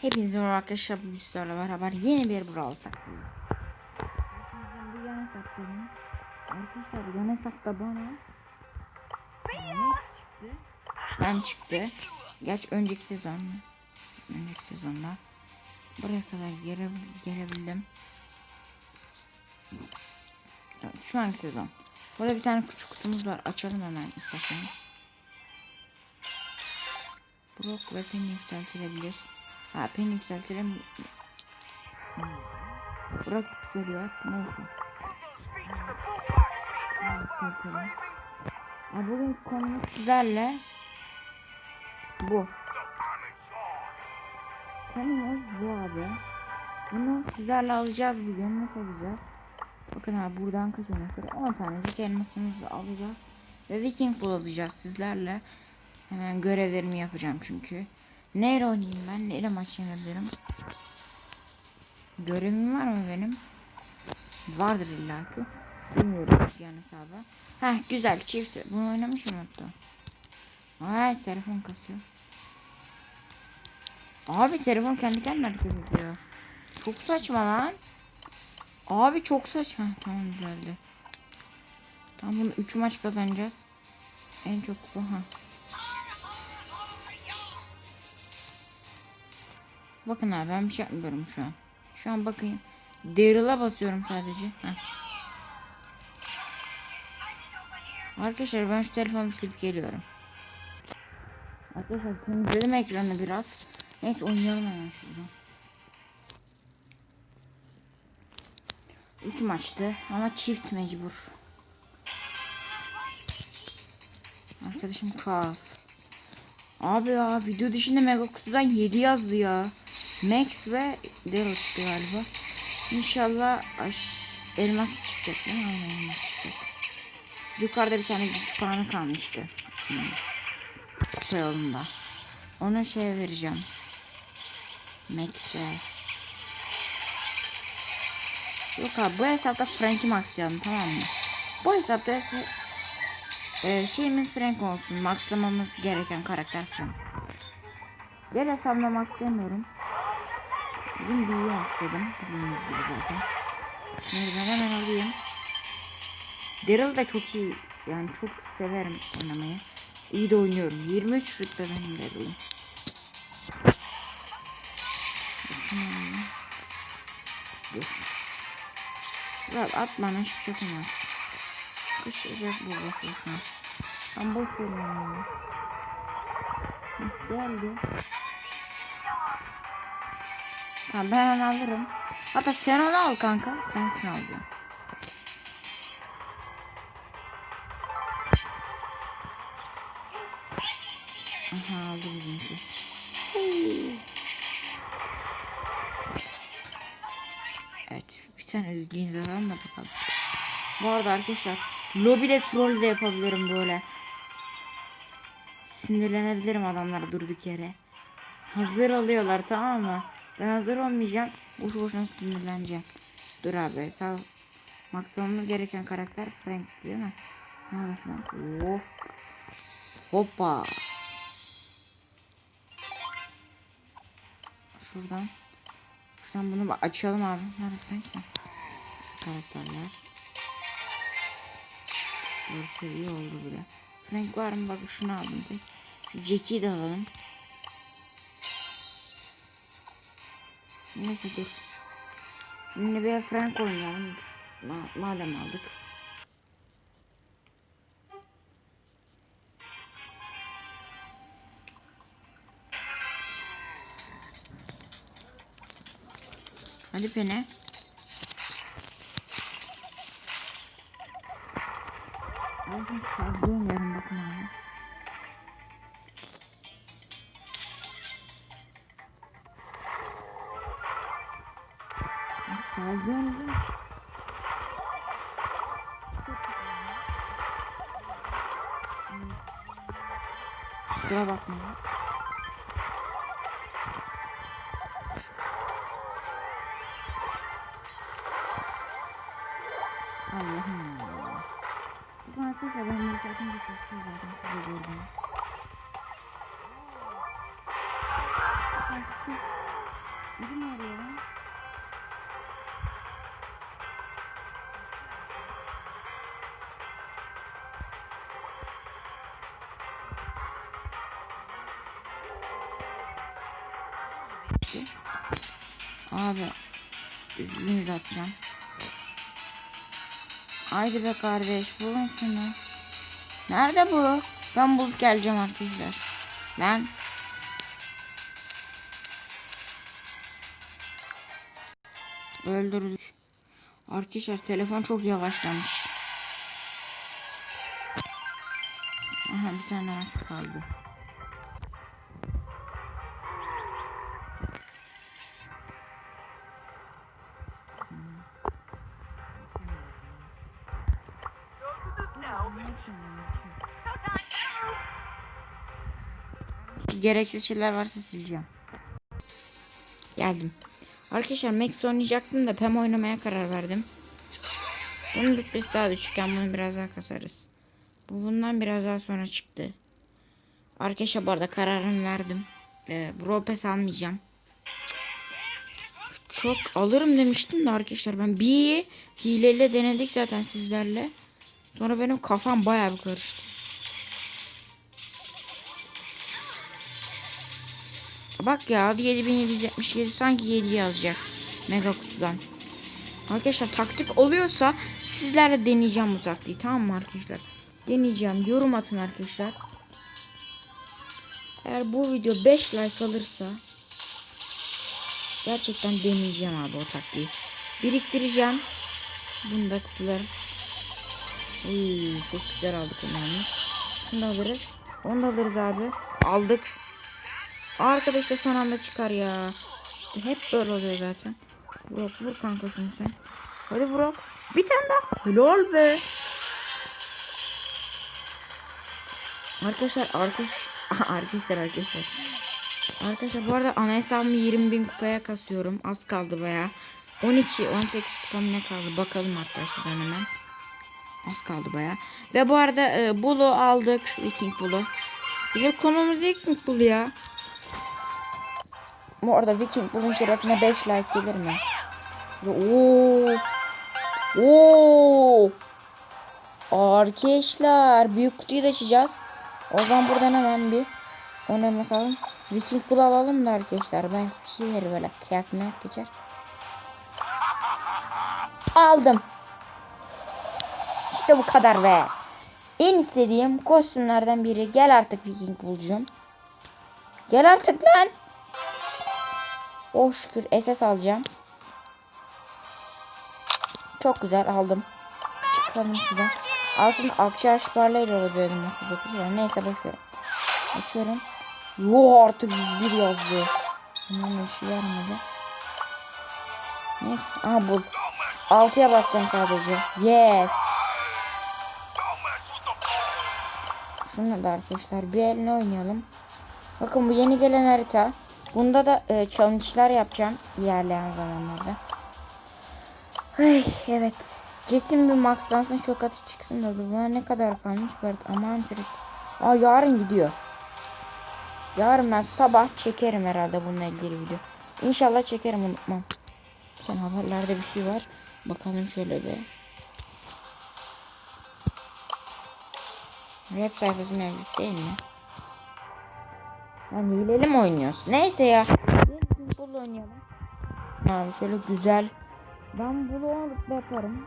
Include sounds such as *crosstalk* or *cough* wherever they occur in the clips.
Hepinize merhaba arkadaşlar bu bizlerle beraber yeni bir Brawl. Karşınızda bir yan hesap benim. Arkadaşlar yan hesapta bana Max çıktı. Ben çıktı. Geç önceki sezon önceki sezonda buraya kadar gele, gelebildim. Şu anki sezon. Burada bir tane küçük kutumuz var. Açalım hemen isterseniz. Brock ve Penny yükseltilebilir. Penny yükseltirim. Yükseliyor. Neyse. Ha, Yükseltelim. Ha, bugün konumuz sizlerle bu. Konumuz bu abi. Bunu sizlerle alacağız bugün. Nasıl alacağız? Bakın abi buradan kaç örnek 10 tanecik elmasımızı alacağız. Ve Viking Bull alacağız sizlerle. Hemen görevlerimi yapacağım çünkü. Neyle oynayayım ben? Neyle maç yenebilirim? Görevim var mı benim? Vardır illaki. Bilmiyorum yani hesabı. Heh güzel çift. Bunu oynamışım hatta. Ay telefon kasıyor. Abi telefon kendi kendine hareket ediyor. Çok saçma lan. Abi çok saçma. Tamam güzeldi. Tamam bunu 3 maç kazanacağız. En çok bu ha. Bakın abi ben bir şey yapmıyorum şu an. Şu an bakayım. Daryl'a basıyorum sadece. Heh. Arkadaşlar ben şu telefonu silip geliyorum. Arkadaşlar temizledim ekranı biraz. Neyse oynayalım hemen şuradan. 3 maçtı ama çift mecbur. Arkadaşım Carl. Abi ya video dışında mega kutudan 7 yazdı ya. Max ve çıktı galiba. İnşallah elmas çıkacak değil? Aynen elmas çıkacak. Yukarıda bir tane güç puanı kalmıştı. Kupa yolunda. Onu şey vereceğim. Max'e. Yok abi bu hesapta Frank'i maxlayalım tamam mı? Bu hesapta ise e, şeyimiz Frank olsun. Maxlamamız gereken karakter Frank. Diğer hesabımda maxlayamıyorum. Bugün büyüğü maxladım. Bildiğiniz gibi zaten. Şimdi ben hemen alayım. Daryl da çok iyi. Yani çok severim oynamayı. İyi de oynuyorum. 23 rütbe benim Daryl'ım. Ya at bana hiçbir şey yapamaz. Kışacak bu bakıyorsun. Ben boş veriyorum. Geldi. Tamam ben onu alırım. Hatta sen onu al kanka. Ben şunu alacağım. Aha aldı bizimki. Evet bir tane üzgün zaten da bakalım. Bu arada arkadaşlar lobide troll de yapabilirim böyle. Sinirlenebilirim adamlara durduk yere. Hazır oluyorlar tamam mı? Ben hazır olmayacağım. Boş boşuna sinirleneceğim. Dur abi sağ Maksimumlu gereken karakter Frank değil mi? Nerede Frank? Of. Hoppa. Şuradan. Şuradan bunu açalım abi. Nerede Frank mi? Karakterler. Dört seviye oldu bile. Frank var mı? Bak şunu aldım. Şu Jack'i de alalım. Neyse dur. Şimdi bir Frank oynayalım. Ma madem aldık. Hadi. Bakın şarjım yarın bakın abi. Şarjım hiç. Kusura bakmayın. Abi üzgünüz atacağım. Haydi be kardeş bulun şunu. Nerede bu? Ben bulup geleceğim arkadaşlar. Lan. Öldürdük. Arkadaşlar telefon çok yavaşlamış. Aha bir tane maç kaldı. Gereksiz şeyler varsa sileceğim. Geldim. Arkadaşlar Max oynayacaktım da Pem oynamaya karar verdim. Bunun rütbesi daha düşükken bunu biraz daha kasarız. Bu bundan biraz daha sonra çıktı. Arkadaşlar bu arada kararımı verdim. Ee, Pass almayacağım. Çok alırım demiştim de arkadaşlar ben bir hileyle denedik zaten sizlerle. Sonra benim kafam bayağı bir karıştı. Bak ya 7777 sanki 7 yazacak. Mega kutudan. Arkadaşlar taktik oluyorsa sizlerle deneyeceğim bu taktiği tamam mı arkadaşlar? Deneyeceğim. Yorum atın arkadaşlar. Eğer bu video 5 like alırsa gerçekten deneyeceğim abi o taktiği. Biriktireceğim. Bunu da kutularım. Uy, çok güzel aldık. Şunu da alırız. Onu da alırız abi. Aldık. Arkadaş da son anda çıkar ya. İşte hep böyle oluyor zaten. Burak vur kanka şunu sen. Hadi Burak. Bir tane daha. Helal be. Arkadaşlar arkadaş *laughs* arkadaşlar arkadaşlar. Arkadaşlar bu arada ana hesabımı 20 bin kupaya kasıyorum. Az kaldı baya. 12 18 kupam ne kaldı bakalım şuradan hemen. Az kaldı baya. Ve bu arada e, Bulu aldık. Viking Bulu. Bizim konumuz Viking Bulu ya. Bu arada Viking Bulu'nun şerefine 5 like gelir mi? Oo. Oo. Arkadaşlar büyük kutuyu da açacağız. O zaman buradan hemen bir onu mesela Viking Bulu alalım da arkadaşlar. Ben bir şeyleri böyle kıyafetime geçer. Aldım. İşte bu kadar be. En istediğim kostümlerden biri. Gel artık Viking Bulu'cum. Gel artık lan. Oh şükür SS alacağım. Çok güzel aldım. Çıkalım şuradan. Aslında akçe aşparlayla olabiliyordum 39 lira. Neyse boş ver. Açıyorum. Yo artık 101 yazdı. Bunun işi vermedi. Neyse. Aha bul. 6'ya basacağım sadece. Yes. Şunu da arkadaşlar bir eline oynayalım. Bakın bu yeni gelen harita. Bunda da e, challenge'lar yapacağım ilerleyen zamanlarda. Ay evet. Cesim bir maxlansın çok atı çıksın da buna ne kadar kalmış Bert aman sürekli. Aa yarın gidiyor. Yarın ben sabah çekerim herhalde bununla ilgili video. İnşallah çekerim unutmam. Sen haberlerde bir şey var. Bakalım şöyle bir. Rap sayfası mevcut değil mi? Lan hileli mi oynuyoruz? Neyse ya. Gelin bul oynayalım. Abi şöyle güzel. Ben bunu alıp yaparım.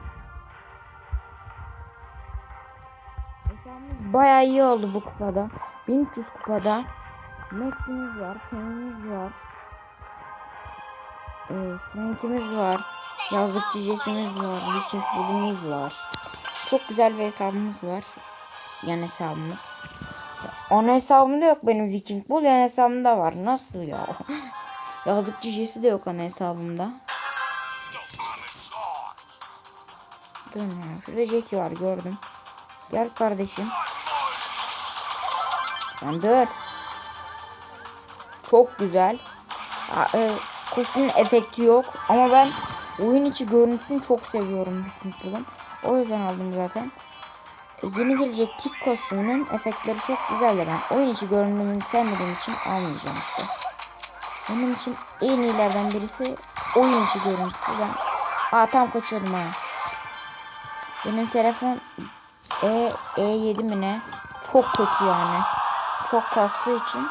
Bayağı iyi oldu bu kupada. 1300 kupada. Max'imiz var, Pen'imiz var. Ee, Frank'imiz var. Yazlık cicesimiz var. Viking bulumuz var. Çok güzel bir hesabımız var. Yan hesabımız. Ana hesabımda yok benim Viking Bull yan hesabımda var. Nasıl ya? *gasps* Yazlık cicesi de yok ana hesabımda. Ya. Şurada Jackie var gördüm. Gel kardeşim. Sen dur. Çok güzel. Ha, e, kostümün efekti yok. Ama ben oyun içi görüntüsünü çok seviyorum Viking Bull'un. O yüzden aldım zaten. Yeni gelecek tik kostümünün efektleri çok güzel de oyun içi görünümünü sevmediğim için almayacağım işte. Benim için en iyilerden birisi oyun içi görüntüsü. Ben Aa tam kaçıyordum ha. Benim telefon E E7 mi ne? Çok kötü yani. Çok kastığı için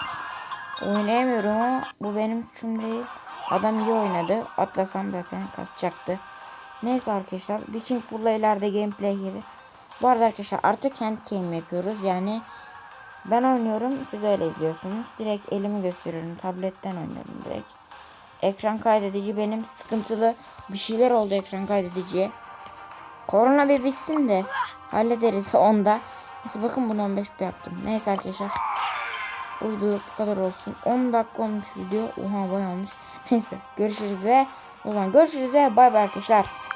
oynayamıyorum ama bu benim suçum değil. Adam iyi oynadı. Atlasam zaten kasacaktı. Neyse arkadaşlar. Viking Bull'la ileride gameplay gibi. Bu arada arkadaşlar artık handcam yapıyoruz. Yani ben oynuyorum. Siz öyle izliyorsunuz. Direkt elimi gösteriyorum. Tabletten oynuyorum direkt. Ekran kaydedici benim sıkıntılı bir şeyler oldu ekran kaydediciye. Korona bir bitsin de hallederiz *laughs* onda. Neyse bakın bunu 15 yaptım. Neyse arkadaşlar. Bu video bu kadar olsun. 10 dakika olmuş video. Oha bayağı olmuş. *laughs* Neyse görüşürüz ve o zaman görüşürüz ve bay bay arkadaşlar.